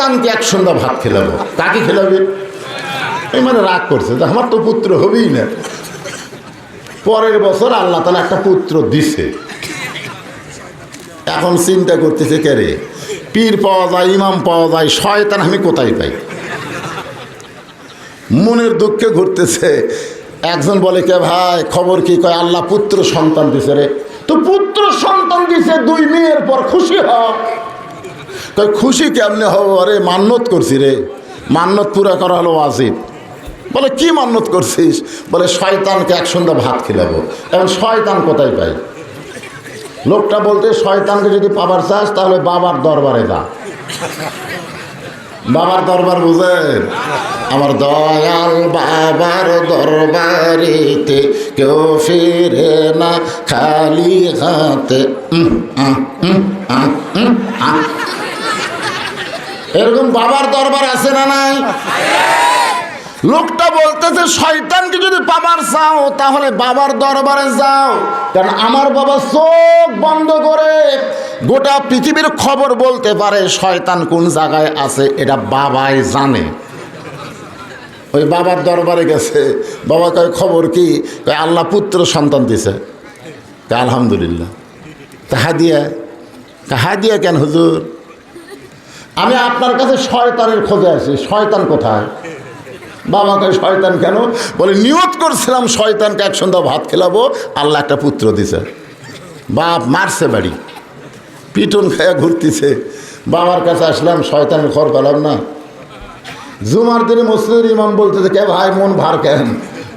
সন্তানকে এক সন্ধ্যা ভাত খেলাবো? তাকে খেলাবে? এই মানে রাগ করছে, যে আমার তো পুত্র হবেই না। পরের বছর আল্লাহ তালা একটা পুত্র দিছে। এখন চিন্তা করতেছে কে রে? পীর পাওয়া যায়, ইমাম পাওয়া যায়, শয়তান আমি কোথায় পাই? মনের দুঃখে ঘুরতেছে। একজন বলে, কে ভাই, খবর কি? কয়, আল্লাহ পুত্র সন্তান দিছে রে। তো পুত্র সন্তান দিছে, দুই মেয়ের পর খুশি হ কয়, খুশি কেমনে হব? আরে মান্যত করছি রে। মান্যত পুরা করা হলো ওয়াজিব। বলে, কি মান্যত করছিস? বলে, শয়তানকে এক সন্ধ্যা ভাত খিলাবো। এখন শয়তান কোথায় পাই লোকটা বলতে, শয়তানকে যদি পাবার চাস, তাহলে বাবার দরবারে যা। বাবার দরবার বুঝেন? আমার দয়াল বাবার দরবারেতে কেউ ফিরে না, খালি হাতে এরকম বাবার দরবার আছে না নাই? লোকটা বলতেছে, শয়তানকে যদি পাবার চাও, তাহলে বাবার দরবারে যাও। কারণ আমার বাবা চোখ বন্ধ করে গোটা পৃথিবীর খবর বলতে পারে, শয়তান কোন জায়গায় আছে, এটা বাবাই জানে। ওই বাবার দরবারে গেছে। বাবা কয়, খবর কি? আল্লাহ পুত্র সন্তান দিছে। আলহামদুলিল্লাহ। তাহা দিয়া তাহা দিয়া কেন হুজুর? আমি আপনার কাছে শয়তানের খোঁজে আছি শয়তান কোথায়? বাবাকে শয়তান কেন? বলে, নিয়ত করছিলাম শয়তানকে এক সন্ধ্যা ভাত খেলাবো, আল্লাহ একটা পুত্র দিছে। বাপ মারছে বাড়ি। পিটন খায়া ঘুরতেছে। বাবার কাছে আসলাম, শয়তানের খর পেলাম না। জুমার দিনে মসজিদের ইমাম বলতেছে, কে ভাই, মন ভার কেন?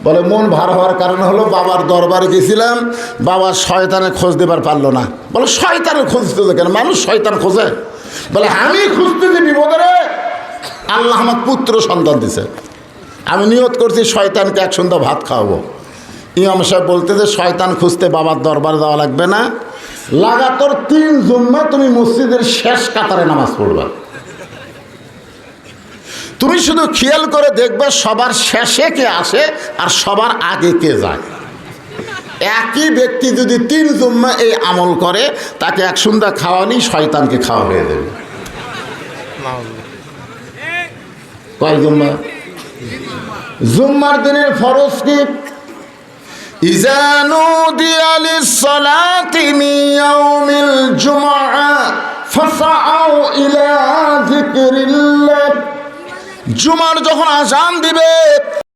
বলে, মন ভার হওয়ার কারণ হলো বাবার দরবারে গেছিলাম বাবার শয়তানের খোঁজ দেবার পারল না। বলে, শয়তানের খুঁজতেছে কেন? মানুষ শয়তান খোঁজে। বলে, আমি খুঁজতেছি বিপদে। আল্লাহ আমার পুত্র সন্তান দিছে। আমি নিয়ত করছি শয়তানকে এক সন্ধ্যা ভাত খাওয়াবো। ইমাম সাহেব বলতে যে শয়তান খুঁজতে বাবার দরবার যাওয়া লাগবে না। লাগাতর তিন জুম্মা তুমি মসজিদের শেষ কাতারে নামাজ পড়বা। তুমি শুধু খেয়াল করে দেখবে সবার শেষে কে আসে আর সবার আগে কে যায়। একই ব্যক্তি যদি তিন জুম্মা এই আমল করে, তাকে এক সন্ধ্যা খাওয়ানি শয়তানকে খাওয়া হয়ে দেবে কয় জুম্মা? জুম্মার দিনের ফরজ কি? ইলা জুমার যখন আজান দিবে